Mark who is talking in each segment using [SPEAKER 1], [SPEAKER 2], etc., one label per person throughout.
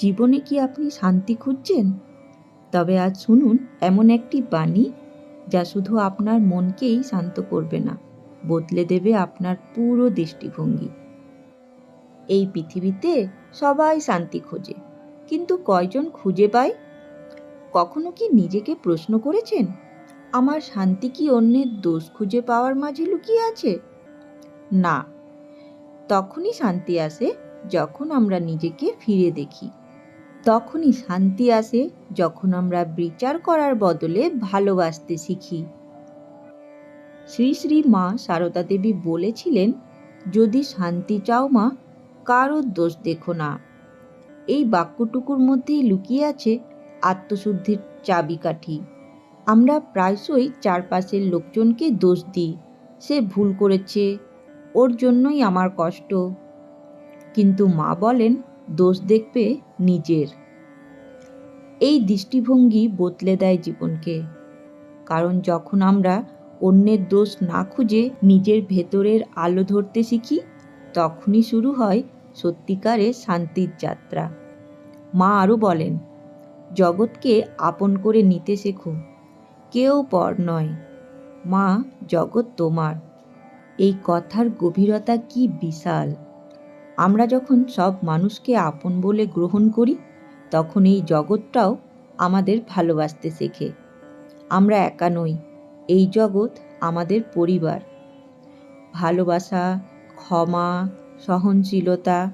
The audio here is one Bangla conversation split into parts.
[SPEAKER 1] জীবনে কি আপনি শান্তি খুঁজছেন? তবে আজ শুনুন, এমন একটি বাণী যা শুধু আপনার মনকেই শান্ত করবে না, বদলে দেবে আপনার পুরো দৃষ্টিভঙ্গি। এই পৃথিবীতে সবাই শান্তি খোঁজে, কিন্তু কয়জন খুঁজে পায়? কখনো কি নিজেকে প্রশ্ন করেছেন, আমার শান্তি কি অন্যের দোষ খুঁজে পাওয়ার মাঝে লুকিয়ে আছে? না, তখনই শান্তি আসে যখন আমরা নিজেকে ফিরে দেখি। তখনই শান্তি আসে যখন আমরা বিচার করার বদলে ভালোবাসতে শিখি। শ্রী শ্রী মা সারদা দেবী বলেছিলেন, যদি শান্তি চাও মা কারোর দোষ দেখো না। এই বাক্যটুকুর মধ্যেই লুকিয়ে আছে আত্মশুদ্ধির চাবিকাঠি। আমরা প্রায়শই চারপাশের লোকজনকে দোষ দিই। সে ভুল করেছে, ওর জন্যই আমার কষ্ট। কিন্তু মা বলেন দোষ দেখবে নিজের। এই দৃষ্টিভঙ্গি বদলে দেয় জীবনকে। কারণ যখন আমরা অন্যের দোষ না খুঁজে নিজের ভেতরের আলো ধরতে শিখি, তখনই শুরু হয় সত্যিকারে শান্তির যাত্রা। মা আরও বলেন, জগৎকে আপন করে নিতে শেখো। কেউ পর নয়। মা, জগৎ তোমার। এই কথার গভীরতা কি বিশাল! আমরা যখন সব মানুষকে আপন বলে গ্রহণ করি, তখন এই জগৎটাও আমাদের ভালোবাসতে শেখে। আমরা একা নই, এই জগৎ আমাদের পরিবার। ভালোবাসা, ক্ষমা, সহনশীলতা,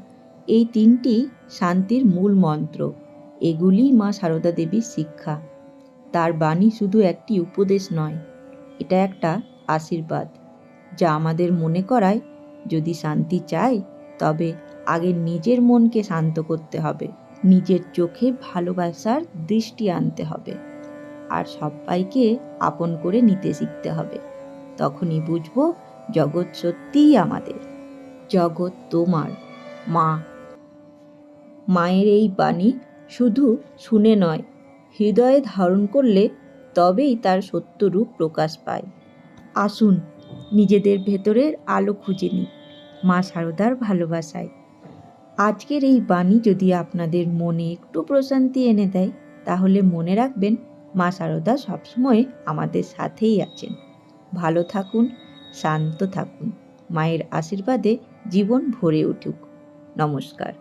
[SPEAKER 1] এই তিনটি শান্তির মূল মন্ত্র। এগুলি মা সারদা দেবীর শিক্ষা। তার বাণী শুধু একটি উপদেশ নয়, এটা একটা আশীর্বাদ, যা আমাদের মনে করায় যদি শান্তি চাই তবে আগে নিজের মনকে শান্ত করতে হবে। নিজের চোখে ভালোবাসার দৃষ্টি আনতে হবে। আর সবাইকে আপন করে নিতে শিখতে হবে। তখনই বুঝব জগৎ সত্যিই আমাদের। জগৎ তোমার, মা। মায়ের এই বাণী শুধু শুনে নয়, হৃদয়ে ধারণ করলে তবেই তার সত্য রূপ প্রকাশ পায়। আসুন নিজেদের ভেতরের আলো খুঁজে নিই। মা সারদার ভালোবাসায়। আজকের এই বাণী যদি আপনাদের মনে একটু প্রশান্তি এনে দেয়, তাহলে মনে রাখবেন মা সারদা সবসময় আমাদের সাথেই আছেন। ভালো থাকুন, শান্ত থাকুন। মায়ের আশীর্বাদে জীবন ভরে উঠুক। নমস্কার।